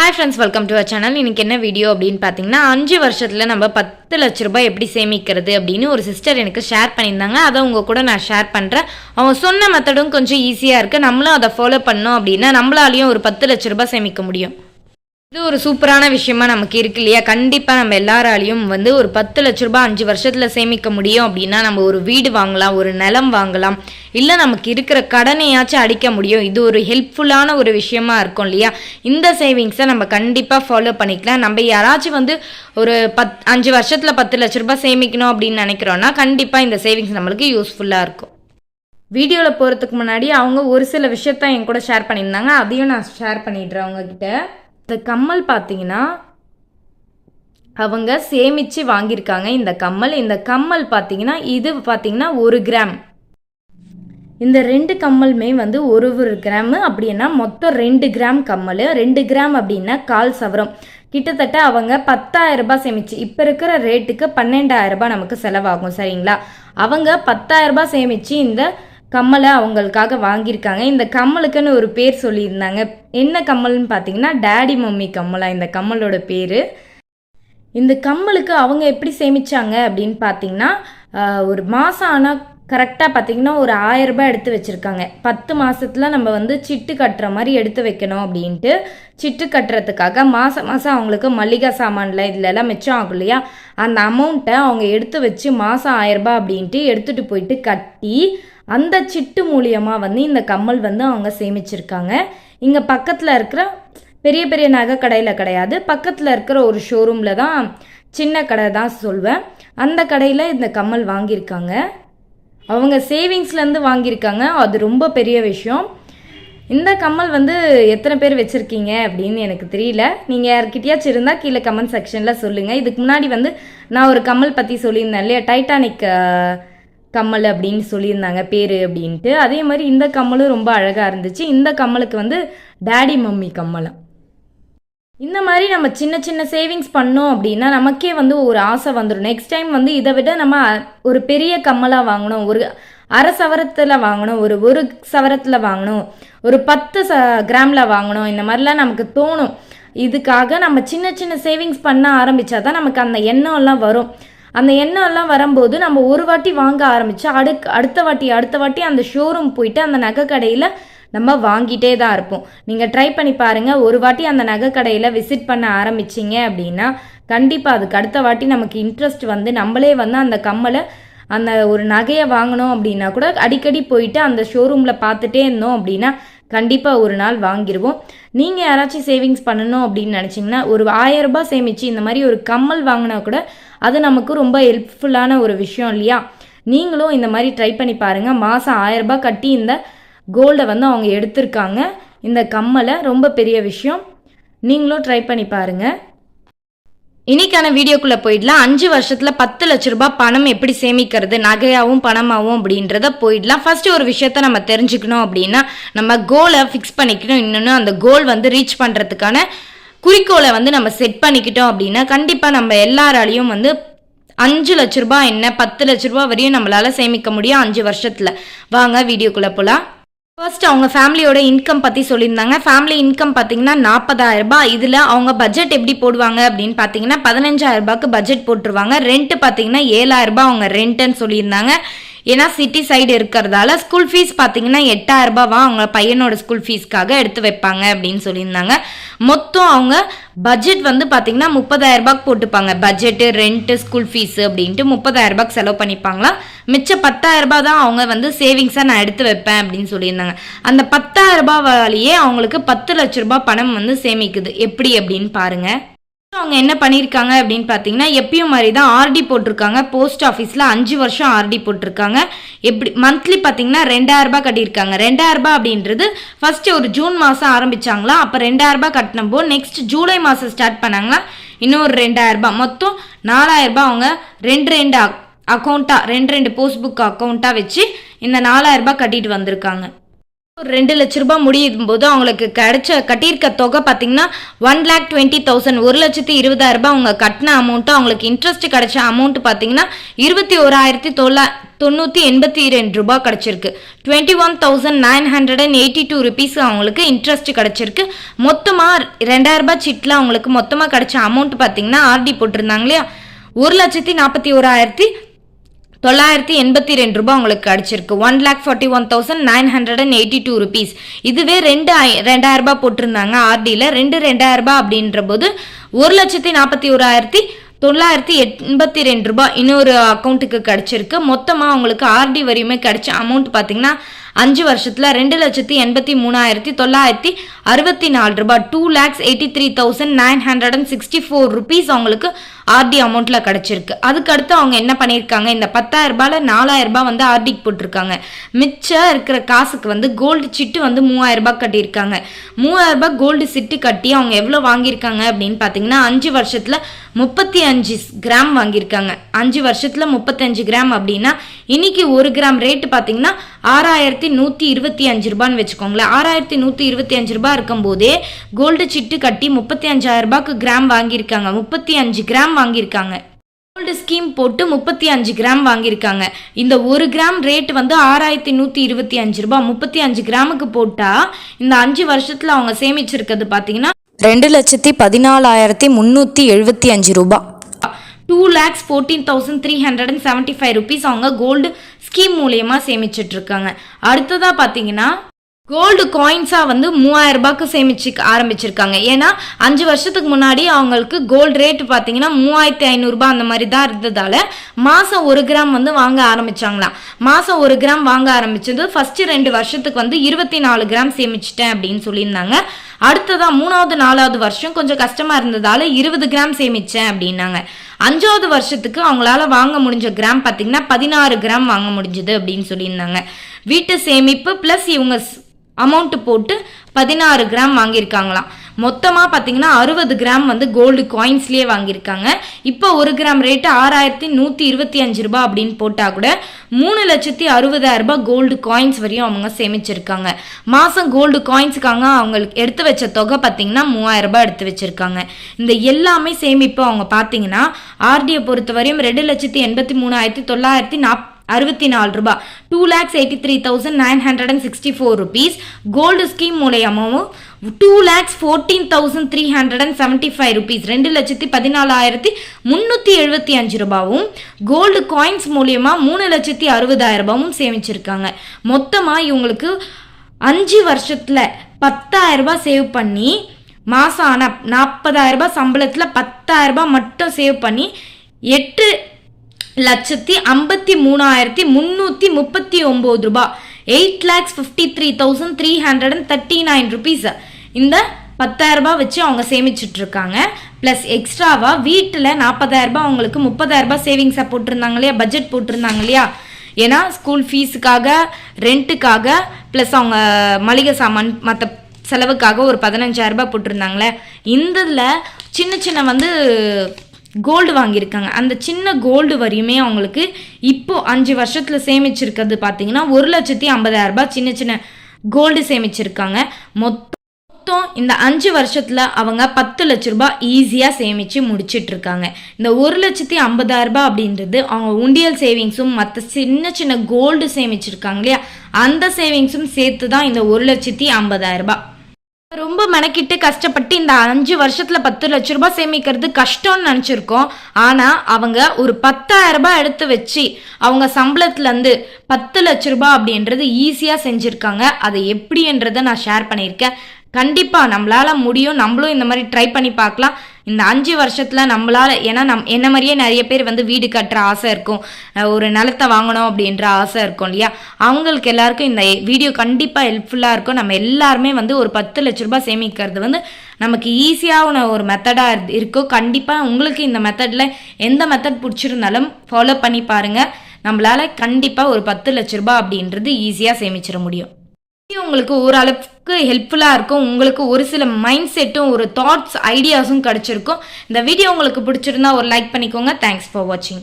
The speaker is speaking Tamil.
Hi friends welcome to a channel இன்னைக்கு என்ன வீடியோ அப்படின்னு பார்த்தீங்கன்னா அஞ்சு வருஷத்தில் நம்ம பத்து லட்ச ரூபாய் எப்படி சேமிக்கிறது அப்படின்னு ஒரு சிஸ்டர் எனக்கு ஷேர் பண்ணியிருந்தாங்க. அதை உங்கள் கூட நான் ஷேர் பண்ணுறேன் அவங்க சொன்ன மெத்தடும் கொஞ்சம் ஈஸியாக இருக்குது நம்மளும் அதை ஃபாலோ பண்ணோம் அப்படின்னா நம்மளாலையும் ஒரு பத்து லட்ச ரூபாய் சேமிக்க முடியும். இது ஒரு சூப்பரான விஷயமா நமக்கு இருக்கு இல்லையா? கண்டிப்பாக நம்ம எல்லாராலையும் வந்து ஒரு பத்து லட்ச ரூபாய் அஞ்சு வருஷத்தில் சேமிக்க முடியும் அப்படின்னா நம்ம ஒரு வீடு வாங்கலாம் ஒரு நிலம் வாங்கலாம். இல்லை நமக்கு இருக்கிற கடனையாச்சும் அடிக்க முடியும். இது ஒரு ஹெல்ப்ஃபுல்லான ஒரு விஷயமா இருக்கும் இல்லையா? இந்த சேவிங்ஸை நம்ம கண்டிப்பாக ஃபாலோ பண்ணிக்கலாம். நம்ம யாராச்சும் வந்து ஒரு பத் அஞ்சு வருஷத்தில் பத்து லட்ச ரூபாய் சேமிக்கணும் அப்படின்னு நினைக்கிறோன்னா கண்டிப்பாக இந்த சேவிங்ஸ் நம்மளுக்கு யூஸ்ஃபுல்லாக இருக்கும். வீடியோவில் போகிறதுக்கு முன்னாடி அவங்க ஒரு சில விஷயத்த என் கூட ஷேர் பண்ணியிருந்தாங்க. அதையும் நான் ஷேர் பண்ணிடுறேன் அவங்கக்கிட்ட இந்த கம்மல் பார்த்தீங்கன்னா அவங்க சேமித்து வாங்கியிருக்காங்க. இந்த கம்மல் இந்த கம்மல் பார்த்தீங்கன்னா இது பார்த்தீங்கன்னா ஒரு கிராம். இந்த ரெண்டு கம்மலுமே வந்து ஒரு ஒரு கிராமு. அப்படின்னா மொத்தம் ரெண்டு கிராம் கம்மல். ரெண்டு கிராம் அப்படின்னா கால் சவரம். கிட்டத்தட்ட அவங்க பத்தாயிரம் ரூபாய் சேமிச்சு இப்போ இருக்கிற ரேட்டுக்கு பன்னெண்டாயிரம் ரூபாய் நமக்கு செலவாகும் சரிங்களா? அவங்க பத்தாயிரம் ரூபாய் சேமிச்சு இந்த கம்மலை அவங்களுக்காக வாங்கியிருக்காங்க. இந்த கம்மலுக்குன்னு ஒரு பேர் சொல்லியிருந்தாங்க. என்ன கம்மல்னு பார்த்தீங்கன்னா டேடி மம்மி கம்மலா? இந்த கம்மலோட பேர். இந்த கம்மலுக்கு அவங்க எப்படி சேமித்தாங்க அப்படின்னு பார்த்தீங்கன்னா ஒரு மாதம் ஆனால் கரெக்டாக பார்த்தீங்கன்னா ஒரு ஆயிரம் ரூபாய் எடுத்து வச்சுருக்காங்க. பத்து மாதத்தில் நம்ம வந்து சிட்டு கட்டுற மாதிரி எடுத்து வைக்கணும் அப்படின்ட்டு சிட்டு கட்டுறதுக்காக மாதம் மாதம் அவங்களுக்கு மளிகை சாமானில் இதிலெல்லாம் மிச்சம் ஆகும் இல்லையா? அந்த அமௌண்ட்டை அவங்க எடுத்து வச்சு மாதம் ஆயிரம் ரூபாய் அப்படின்ட்டு எடுத்துகிட்டு போயிட்டு கட்டி அந்த சிட்டு மூலியமாக வந்து இந்த கம்மல் வந்து அவங்க சேமிச்சிருக்காங்க. இங்கே பக்கத்தில் இருக்கிற பெரிய பெரிய நகை கடையில் கிடையாது. பக்கத்தில் இருக்கிற ஒரு ஷோரூமில் தான் சின்ன கடை தான் சொல்வேன். அந்த கடையில் இந்த கம்மல் வாங்கியிருக்காங்க. அவங்க சேவிங்ஸ்லேருந்து வாங்கியிருக்காங்க. அது ரொம்ப பெரிய விஷயம். இந்த கம்மல் வந்து எத்தனை பேர் வச்சுருக்கீங்க அப்படின்னு எனக்கு தெரியல. நீங்கள் யார்கிட்டயாச்சும் இருந்தால் கீழே கமெண்ட் செக்ஷனில் சொல்லுங்கள் இதுக்கு முன்னாடி வந்து நான் ஒரு கம்மல் பற்றி சொல்லியிருந்தேன் இல்லையா? டைட்டானிக் கம்மல் அப்படின்னு சொல்லியிருந்தாங்க பேர் அப்படின்ட்டு. அதே மாதிரி இந்த கம்மலும் ரொம்ப அழகாக இருந்துச்சு. இந்த கம்மலுக்கு வந்து டேடி மம்மி கம்மலம் இந்த மாதிரி நம்ம சின்ன சின்ன சேவிங்ஸ் பண்ணோம் அப்படின்னா நமக்கே வந்து ஒரு ஆசை வந்துடும். நெக்ஸ்ட் டைம் வந்து இதை விட நம்ம ஒரு பெரிய கம்மலாக வாங்கணும் ஒரு அரை சவரத்தில் வாங்கணும் ஒரு ஒரு சவரத்தில் வாங்கணும் ஒரு பத்து ச கிராமில் வாங்கணும். இந்த மாதிரிலாம் நமக்கு தோணும். இதுக்காக நம்ம சின்ன சின்ன சேவிங்ஸ் பண்ண ஆரம்பித்தா தான் நமக்கு அந்த எண்ணம்லாம் வரும். அந்த எண்ணம்லாம் வரும்போது நம்ம ஒரு வாட்டி வாங்க ஆரம்பித்து அடுக் அடுத்த வாட்டி அடுத்த வாட்டி அந்த ஷோரூம் போயிட்டு அந்த நகை கடையில் நம்ம வாங்கிட்டே தான் இருப்போம். நீங்கள் ட்ரை பண்ணி பாருங்கள் ஒரு வாட்டி அந்த நகை கடையில் விசிட் பண்ண ஆரம்பிச்சிங்க அப்படின்னா கண்டிப்பாக அதுக்கு அடுத்த வாட்டி நமக்கு இன்ட்ரெஸ்ட் வந்து நம்மளே வந்து அந்த கம்மலை அந்த ஒரு நகையை வாங்கணும் அப்படின்னா கூட அடிக்கடி போயிட்டு அந்த ஷோரூமில் பார்த்துட்டே இருந்தோம் அப்படின்னா கண்டிப்பாக ஒரு நாள் வாங்கிடுவோம் நீங்கள் யாராச்சும் சேவிங்ஸ் பண்ணணும் அப்படின்னு நினச்சிங்கன்னா ஒரு ஆயிரம் ரூபாய் சேமித்து இந்த மாதிரி ஒரு கம்மல் வாங்கினா கூட அது நமக்கு ரொம்ப ஹெல்ப்ஃபுல்லான ஒரு விஷயம் இல்லையா? நீங்களும் இந்த மாதிரி ட்ரை பண்ணி பாருங்கள் மாதம் ஆயிரம் ரூபாய் கட்டி இந்த கோல்டை வந்து அவங்க எடுத்திருக்காங்க. இந்த கம்மலை ரொம்ப பெரிய விஷயம். நீங்களும் ட்ரை பண்ணி பாருங்கள் இன்னைக்கான வீடியோக்குள்ள போயிடலாம். அஞ்சு வருஷத்துல பத்து லட்ச ரூபாய் பணம் எப்படி சேமிக்கிறது நகையாவும் பணமாவும் அப்படின்றத போயிடலாம். ஃபர்ஸ்ட் ஒரு விஷயத்த நம்ம தெரிஞ்சுக்கணும் அப்படின்னா நம்ம கோலை ஃபிக்ஸ் பண்ணிக்கணும். இன்னொன்று அந்த கோல் வந்து ரீச் பண்றதுக்கான குறிக்கோளை வந்து நம்ம செட் பண்ணிக்கிட்டோம் அப்படின்னா கண்டிப்பா நம்ம எல்லாராலையும் வந்து அஞ்சு லட்ச ரூபாய் என்ன பத்து லட்ச ரூபாய் வரையும் நம்மளால சேமிக்க முடியும் அஞ்சு வருஷத்துல. வாங்க வீடியோக்குள்ள போலாம். ஃபர்ஸ்ட் அவங்க ஃபேமிலியோட இன்கம் பற்றி சொல்லியிருந்தாங்க. ஃபேமிலி இன்கம் பார்த்தீங்கன்னா நாற்பதாயிரம் ரூபாய். இதில் அவங்க பட்ஜெட் எப்படி போடுவாங்க அப்படின்னு பார்த்தீங்கன்னா பதினஞ்சாயிரம் ரூபாய்க்கு பட்ஜெட் போட்டுருவாங்க. ரெண்ட் பார்த்தீங்கன்னா ஏழாயிரம் ரூபாய் அவங்க ரெண்ட்டுன்னு சொல்லியிருந்தாங்க. ஏன்னா சிட்டி சைடு இருக்கிறதால ஸ்கூல் ஃபீஸ் பார்த்தீங்கன்னா எட்டாயிரரூபாவா அவங்க பையனோட ஸ்கூல் ஃபீஸ்க்காக எடுத்து வைப்பாங்க அப்படின்னு சொல்லியிருந்தாங்க. மொத்தம் அவங்க பட்ஜெட் வந்து பார்த்தீங்கன்னா முப்பதாயிரரூபாய்க்கு போட்டுப்பாங்க. பட்ஜெட்டு ரெண்ட்டு ஸ்கூல் ஃபீஸு அப்படின்ட்டு முப்பதாயிரரூபாய்க்கு செலவு பண்ணிப்பாங்களாம். மிச்சம் பத்தாயிரரூபா தான் அவங்க வந்து சேவிங்ஸாக நான் எடுத்து வைப்பேன் அப்படின்னு சொல்லியிருந்தாங்க. அந்த பத்தாயிரரூபா ரூபாயாலேயே அவங்களுக்கு பத்து லட்ச ரூபாய் பணம் வந்து சேமிக்குது. எப்படி அப்படின்னு பாருங்கள் அவங்க என்ன பண்ணியிருக்காங்க அப்படின்னு பார்த்தீங்கன்னா எப்பயும் மாதிரி தான் ஆர்டி போட்டிருக்காங்க. போஸ்ட் ஆஃபீஸில் அஞ்சு வருஷம் ஆர்டி போட்டிருக்காங்க. எப்படி மந்த்லி பார்த்தீங்கன்னா ரெண்டாயிரரூபா கட்டியிருக்காங்க. ரெண்டாயிரரூபா அப்படின்றது ஃபஸ்ட்டு ஒரு ஜூன் மாதம் ஆரம்பிச்சாங்களா? அப்போ ரெண்டாயிரரூபா கட்டினப்போ நெக்ஸ்ட் ஜூலை மாதம் ஸ்டார்ட் பண்ணாங்களா? இன்னொரு ரெண்டாயிரரூபா மொத்தம் நாலாயிரம் ரூபாய் அவங்க ரெண்டு ரெண்டு அக்கௌண்ட்டாக ரெண்டு ரெண்டு போஸ்ட் புக் அக்கௌண்ட்டாக வச்சு இந்த நாலாயிரரூபா கட்டிட்டு வந்திருக்காங்க. ஒரு ரெண்டு லட்ச ரூபாய் முடியும் போது அவங்களுக்கு கிடைச்ச கட்டியிருக்க தொகை பார்த்தீங்கன்னா ஒன் லேக் டுவெண்ட்டி தௌசண்ட் ஒரு லட்சத்தி இருபதாயிரம் ரூபாய் அவங்க கட்டின அமௌண்ட்டு அவங்களுக்கு இன்ட்ரெஸ்ட் கிடைச்ச அமௌண்ட் பார்த்தீங்கன்னா இருபத்தி ஓராயிரத்தி தொள்ளா தொண்ணூற்றி எண்பத்தி ரெண்டு ரூபாய் கிடச்சிருக்கு. Twenty one thousand nine hundred and eighty two rupees அவங்களுக்கு இன்ட்ரெஸ்ட் கிடச்சிருக்கு. மொத்தமாக ரெண்டாயிரம் ரூபாய் சிட்டில் அவங்களுக்கு மொத்தமாக கிடைச்ச அமௌண்ட் பார்த்தீங்கன்னா ஆர்டி போட்டிருந்தாங்க இல்லையா? ஒரு லட்சத்தி நாற்பத்தி ஓராயிரத்தி தொள்ளாயிரத்தி எண்பத்தி ரெண்டு ரூபாய் உங்களுக்கு கிடச்சிருக்கு one lakh forty one thousand nine hundred and eighty two rupees. இதுவே ரெண்டு ரெண்டாயிரம் ரூபாய் போட்டிருந்தாங்க ஆர்டியில் ரெண்டு ரெண்டாயிரம் ரூபாய் அப்படின்ற போது ஒரு லட்சத்தி நாற்பத்தி ஓராயிரத்தி தொள்ளாயிரத்தி எண்பத்தி ரெண்டு ரூபாய் இன்னொரு அக்கௌண்ட்டுக்கு கிடச்சிருக்கு. மொத்தமாக உங்களுக்கு ஆர்டி வரையுமே கிடச்ச அமௌண்ட் பார்த்தீங்கன்னா அஞ்சு வருஷத்தில் ரெண்டு லட்சத்தி எண்பத்தி மூணாயிரத்தி தொள்ளாயிரத்தி அறுபத்தி நாலு ரூபாய் two lakhs eighty three thousand nine hundred and sixty four rupees அவங்களுக்கு ஆர்டி அமௌண்ட்டில் கிடச்சிருக்கு. அதுக்கடுத்து அவங்க என்ன பண்ணியிருக்காங்க? இந்த பத்தாயிரம் ரூபாயில் நாலாயிரம் ரூபாய் வந்து ஆர்டிக்கு போட்டிருக்காங்க. மிச்சம் இருக்கிற காசுக்கு வந்து கோல்டு சிட்டு வந்து மூவாயிரம் ரூபாய் கட்டியிருக்காங்க. மூவாயிரம் ரூபாய் கோல்டு சிட்டு கட்டி அவங்க எவ்வளோ வாங்கியிருக்காங்க அப்படின்னு பார்த்தீங்கன்னா அஞ்சு வருஷத்தில் முப்பத்தி அஞ்சு கிராம் வாங்கியிருக்காங்க. அஞ்சு வருஷத்தில் முப்பத்தஞ்சு கிராம் அப்படின்னா இன்னைக்கு ஒரு கிராம் ரேட்டு பார்த்தீங்கன்னா ஆறாயிரத்தி நூற்றி இருபத்தி அஞ்சு ரூபான்னு வச்சுக்கோங்களேன். ஆறாயிரத்தி நூற்றி இருபத்தி அஞ்சு ரூபாய் இருக்கும்போதே கோல்டு சிட்டு கட்டி முப்பத்தி அஞ்சாயிரம் ரூபாய்க்கு கிராம் வாங்கியிருக்காங்க. முப்பத்தி அஞ்சு கிராம் வாங்கியிருக்காங்க. கோல்டு ஸ்கீம் போட்டு முப்பத்தி அஞ்சு கிராம் வாங்கியிருக்காங்க. இந்த ஒரு கிராம் ரேட் வந்து ஆறாயிரத்தி நூற்றி இருபத்தி அஞ்சு ரூபாய். முப்பத்தி அஞ்சு கிராமுக்கு போட்டால் இந்த அஞ்சு வருஷத்தில் அவங்க சேமிச்சிருக்கிறது பார்த்தீங்கன்னா ரெண்டு லட்சத்தி பதினாலாயிரத்தி முந்நூற்றி எழுபத்தி அஞ்சு ரூபாய். Two lakhs fourteen thousand three hundred and seventy five rupees அவங்க கோல்டு ஸ்கீம் மூலியமாக சேமிச்சிட்ருக்காங்க அடுத்ததாக பார்த்தீங்கன்னா கோல்டு காயின்ஸாக வந்து மூவாயிரம் ரூபாய்க்கு சேமிச்சு ஆரம்பிச்சிருக்காங்க. ஏன்னா அஞ்சு வருஷத்துக்கு முன்னாடி அவங்களுக்கு கோல்டு ரேட் பார்த்தீங்கன்னா மூவாயிரத்தி ஐநூறுரூபா அந்த மாதிரி தான் இருந்ததால் மாதம் ஒரு கிராம் வந்து வாங்க ஆரம்பித்தாங்களாம் மாதம் ஒரு கிராம் வாங்க ஆரம்பிச்சது ஃபஸ்ட்டு ரெண்டு வருஷத்துக்கு வந்து இருபத்தி நாலு கிராம் சேமிச்சிட்டேன் அப்படின்னு சொல்லியிருந்தாங்க. அடுத்ததான் மூணாவது நாலாவது வருஷம் கொஞ்சம் கஷ்டமாக இருந்ததால் இருபது கிராம் சேமித்தேன் அப்படின்னாங்க. அஞ்சாவது வருஷத்துக்கு அவங்களால வாங்க முடிஞ்ச கிராம் பார்த்தீங்கன்னா பதினாறு கிராம் வாங்க முடிஞ்சது அப்படின்னு சொல்லியிருந்தாங்க. வீட்டு சேமிப்பு ப்ளஸ் இவங்க அமௌண்ட் போட்டு பதினாறு கிராம் வாங்கியிருக்காங்களாம். மொத்தமாக பார்த்தீங்கன்னா அறுபது கிராம் வந்து கோல்டு காயின்ஸ்லேயே வாங்கியிருக்காங்க. இப்போ ஒரு கிராம் ரேட்டு ஆறாயிரத்தி நூற்றி இருபத்தி அஞ்சு ரூபா அப்படின்னு போட்டால் கூட மூணு லட்சத்தி அறுபதாயிரம் ரூபாய் கோல்டு காயின்ஸ் வரையும் அவங்க சேமிச்சிருக்காங்க. மாதம் கோல்டு காயின்ஸுக்காக அவங்களுக்கு எடுத்து வச்ச தொகை பார்த்தீங்கன்னா மூவாயிரம் ரூபாய் எடுத்து வச்சுருக்காங்க. இந்த எல்லாமே சேமிப்பு அவங்க பார்த்தீங்கன்னா ஆர்டியை பொறுத்த வரையும் ரெண்டு லட்சத்தி எண்பத்தி மூணாயிரத்தி தொள்ளாயிரத்தி நாப் அறுபத்தி நாலு ரூபாய் two lakhs eighty three thousand nine hundred and sixty four rupees gold scheme மூலயமாவும் two lakhs fourteen thousand three hundred and seventy five rupees ரெண்டு லட்சத்தி பதினாலாயிரத்தி முந்நூற்றி எழுபத்தி அஞ்சு ரூபாவும் கோல்டு காயின்ஸ் மூலயமா மூணு லட்சத்தி அறுபதாயிரம் ரூபாவும் சேமிச்சிருக்காங்க. மொத்தமாக இவங்களுக்கு அஞ்சு வருஷத்தில் பத்தாயிரம் ரூபாய் சேவ் பண்ணி மாதம் ஆனால் நாற்பதாயிரம் ரூபாய் சம்பளத்தில் பத்தாயிரம் ரூபாய் மட்டும் சேவ் பண்ணி எட்டு லட்சத்தி ஐம்பத்தி மூணாயிரத்தி முந்நூற்றி முப்பத்தி ஒம்பது ரூபாய் eight lakhs fifty three thousand three hundred and thirty nine rupees இந்த பத்தாயிரம் ரூபாய் வச்சு அவங்க சேமிச்சிட்டு இருக்காங்க ப்ளஸ் எக்ஸ்ட்ராவாக வீட்டில் நாற்பதாயிரம் ரூபாய் அவங்களுக்கு முப்பதாயிரம் ரூபாய் சேவிங்ஸாக போட்டிருந்தாங்க இல்லையா பட்ஜெட் போட்டிருந்தாங்க இல்லையா ஏன்னா ஸ்கூல் ஃபீஸுக்காக ரெண்ட்டுக்காக ப்ளஸ் அவங்க மளிகை சாமான் மற்ற செலவுக்காக ஒரு பதினஞ்சாயிரரூபா போட்டிருந்தாங்களே. இந்த இதில் சின்ன சின்ன வந்து கோல்டு வாங்கியிருக்காங்க. அந்த சின்ன கோல்டு வரையுமே அவங்களுக்கு இப்போது அஞ்சு வருஷத்தில் சேமிச்சிருக்கிறது பார்த்தீங்கன்னா ஒரு லட்சத்தி ஐம்பதாயிரரூபா சின்ன சின்ன கோல்டு சேமிச்சிருக்காங்க. மொத்தம் இந்த அஞ்சு வருஷத்தில் அவங்க பத்து லட்ச ரூபாய் ஈஸியாக சேமித்து முடிச்சிட்டு இருக்காங்க இந்த ஒரு லட்சத்தி ஐம்பதாயிரரூபா அப்படின்றது அவங்க உண்டியல் சேவிங்ஸும் மற்ற சின்ன சின்ன கோல்டு சேமிச்சிருக்காங்க இல்லையா? அந்த சேவிங்ஸும் சேர்த்து தான் இந்த ஒரு லட்சத்தி ஐம்பதாயிரரூபா ரொம்ப மெனக்கிட்டு கஷ்டப்பட்டு இந்த அஞ்சு வருஷத்துல பத்து லட்ச ரூபாய் சேமிக்கிறது கஷ்டம்னு நினச்சிருக்கோம். ஆனால் அவங்க ஒரு பத்தாயிரம் ரூபாய் எடுத்து வச்சு அவங்க சம்பளத்துல இருந்து பத்து லட்ச ரூபாய் அப்படின்றது ஈஸியாக செஞ்சுருக்காங்க. அதை எப்படின்றத நான் ஷேர் பண்ணியிருக்கேன். கண்டிப்பாக நம்மளால் முடியும். நம்மளும் இந்த மாதிரி ட்ரை பண்ணி பார்க்கலாம். இந்த அஞ்சு வருஷத்தில் நம்மளால் ஏன்னா நம் என்ன மாதிரியே நிறைய பேர் வந்து வீடு கட்டுற ஆசை இருக்கும். ஒரு நிலத்தை வாங்கணும் அப்படின்ற ஆசை இருக்கும் இல்லையா? அவங்களுக்கு எல்லாருக்கும் இந்த வீடியோ கண்டிப்பாக ஹெல்ப்ஃபுல்லாக இருக்கும். நம்ம எல்லாருமே வந்து ஒரு பத்து லட்ச ரூபாய் சேமிக்கிறது வந்து நமக்கு ஈஸியான ஒரு மெத்தடாக இருக்கும். கண்டிப்பாக உங்களுக்கு இந்த மெத்தடில் எந்த மெத்தட் பிடிச்சிருந்தாலும் ஃபாலோ பண்ணி பாருங்கள் நம்மளால் கண்டிப்பாக ஒரு பத்து லட்ச ரூபாய் அப்படின்றது ஈஸியாக சேமிச்சிட முடியும். உங்களுக்கு ஓரளவுக்கு ஹெல்ப்ஃபுல்லாக இருக்கும். உங்களுக்கு ஒரு சில மைண்ட் செட்டும் ஒரு தாட்ஸ் ஐடியாஸும் கிடச்சிருக்கும். இந்த வீடியோ உங்களுக்கு பிடிச்சிருந்தா ஒரு லைக் பண்ணிக்கோங்க. தேங்க்ஸ் ஃபார் வாட்சிங்